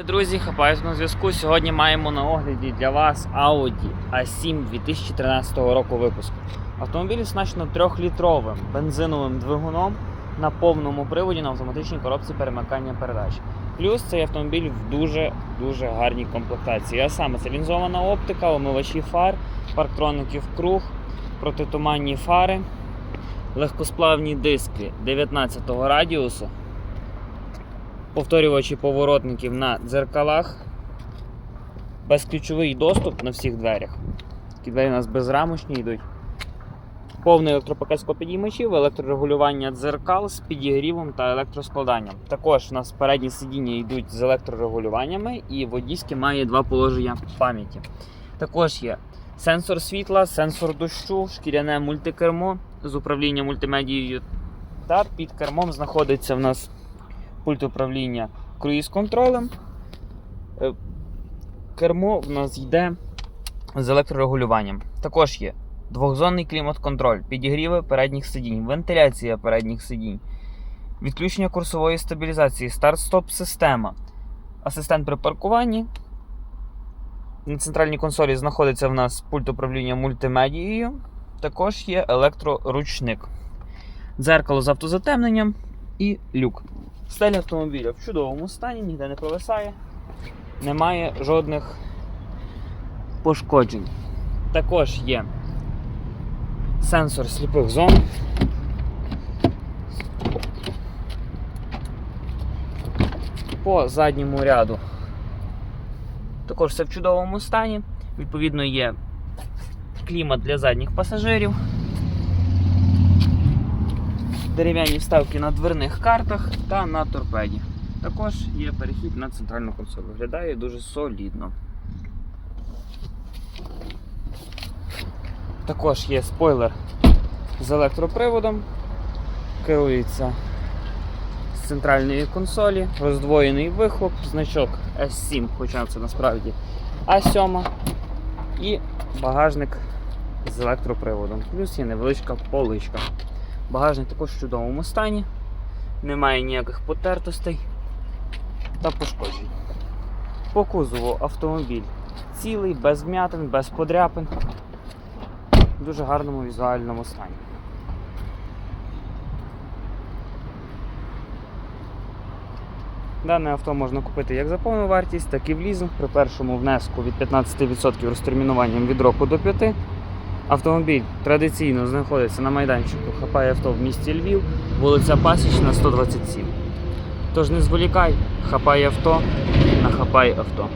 Друзі, хапаюсь на зв'язку. Сьогодні маємо на огляді для вас Audi A7 2013 року випуску. Автомобіль оснащено 3-літровим бензиновим двигуном на повному приводі на автоматичній коробці перемикання передач. Плюс цей автомобіль в дуже-дуже гарній комплектації. А саме це лінзована оптика, омивачі фар, парктроників круг, протитуманні фари, легкосплавні диски 19 го радіусу повторювачі поворотників на дзеркалах, безключовий доступ на всіх дверях. Такі двері у нас безрамочні йдуть. Повний електропакет склопідіймачів, електрорегулювання дзеркал з підігрівом та електроскладанням. Також у нас передні сидіння йдуть з електрорегулюваннями і водійське має два положення пам'яті. Також є сенсор світла, сенсор дощу, шкіряне мультикермо з управлінням мультимедією. Та під кермом знаходиться в нас пульт управління круїз-контролем. Е, Кермо в нас йде з електрорегулюванням. Також є двохзонний клімат-контроль, підігріви передніх сидінь, вентиляція передніх сидінь, відключення курсової стабілізації, старт-стоп система, асистент при паркуванні. На центральній консолі знаходиться в нас пульт управління мультимедією. Також є електроручник, дзеркало з автозатемненням і люк. Стель автомобіля в чудовому стані, ніде не провисає, немає жодних пошкоджень. Також є сенсор сліпих зон. По задньому ряду також все в чудовому стані. Відповідно, є клімат для задніх пасажирів дерев'яні вставки на дверних картах та на торпеді. Також є перехід на центральну консоль. Виглядає дуже солідно. Також є спойлер з електроприводом, керується з центральної консолі, роздвоєний вихлоп, значок S7, хоча це насправді А7 і багажник з електроприводом. Плюс є невеличка поличка. Багажник також в чудовому стані, немає ніяких потертостей та пошкоджень. По кузову автомобіль цілий, без вмятин, без подряпин, в дуже гарному візуальному стані. Дане авто можна купити як за повну вартість, так і в лізинг при першому внеску від 15% розтермінуванням від року до 5. Автомобіль традиційно знаходиться на майданчику Хапай авто в місті Львів, вулиця Пасічна, 127. Тож не зволікай, хапай авто на хапай авто.